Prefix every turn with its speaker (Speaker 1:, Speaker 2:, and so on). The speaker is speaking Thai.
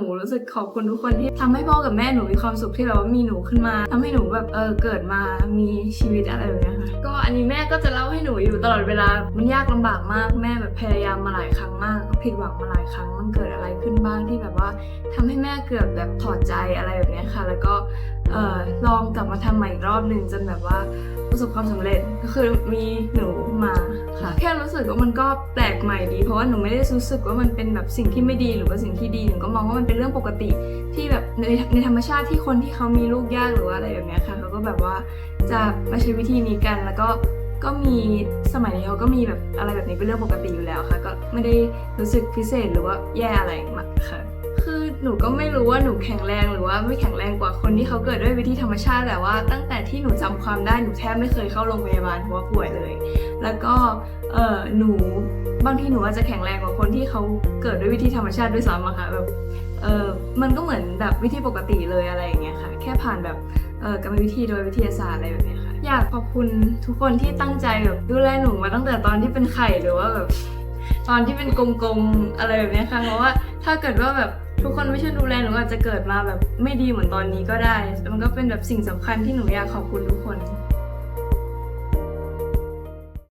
Speaker 1: นูรู้สึกขอบคุณทุกคนที่ทำให้พ่อกับแม่หนูมีความสุขที่แบบว่ามีหนูขึ้นมาทำให้หนูแบบเออเกิดมามีชีวิตอะไรแบบนี้ค่ะก็อันนี้แม่ก็จะเล่าให้หนูอยู่ตลอดเวลามันยากลำบากมากแม่แบบพยายามมาหลายครั้งมากก็ผิดหวังมาหลายครั้งมันเกิดอะไรขึ้นบ้างที่แบบว่าทำให้แม่เกือบแบบถอดใจอะไรแบบนี้ค่ะ แล้วก็เออลองกลับมาทำใหม่อีกรอบหนึ่งจนแบบว่าประสบความสำเร็จก็คือมีหนูมา แค่รู้สึกว่ามันก็แปลกใหม่ดี เพราะว่าหนูไม่ได้รู้สึกว่ามันเป็นแบบสิ่งที่ไม่ดีหรือว่าสิ่งที่ดีหนูก็มองว่ามันเป็นเรื่องปกติที่แบบในในธรรมชาติที่คนที่เขามีลูกยากหรือว่าอะไรแบบนี้ค่ะเขาก็แบบว่าจะมาใช้วิธีนี้กันแล้วก็ก็มีสมัยนี้เขาก็มีแบบอะไรแบบนี้เป็นเรื่องปกติอยู่แล้วค่ะ ก็ไม่ได้รู้สึกพิเศษหรือว่าแย่อะไรมากค่ะคือ หนูก็ไม่รู้ว่าหนูแข็งแรงหรือว่าไม่แข็งแรงกว่าคนที่เขาเกิดด้วยวิธีธรรมชาติแต่ว่า ตั้งแต่ที่หนูจำความได้หนูแทบไม่เคยเข้าโรงพยาบาลเพราะว่าป่วยเลย แล้วก็เออหนูบางทีหนูอาจจะแข็งแรงกว่าคนที่เขาเกิดด้วยวิธีธรรมชาติด้วยซ้ำอะค่ะแบบเออมันก็เหมือนแบบวิธีปกติเลยอะไรอย่างเงี้ยค่ะแค่ผ่านแบบเออกรรมวิธีโดยวิทยาศาสตร์อะไรแบบเนี้ยค่ะอยากขอบคุณทุกคนที่ตั้งใจแบบดูแลหนูมาตั้งแต่ตอนที่เป็นไข่หรือว่าแบบตอนที่เป็นกลมๆอะไรแบบเนี้ยค่ะเพราะว่าถ้าเกิดว่าแบบ ทุกคนไม่ช่วยดูแลหนูอาจจะเกิดมาแบบไม่ดีเหมือนตอนนี้ก็ได้ มันก็เป็นแบบสิ่งสำคัญที่หนูอยากขอบคุณทุกคน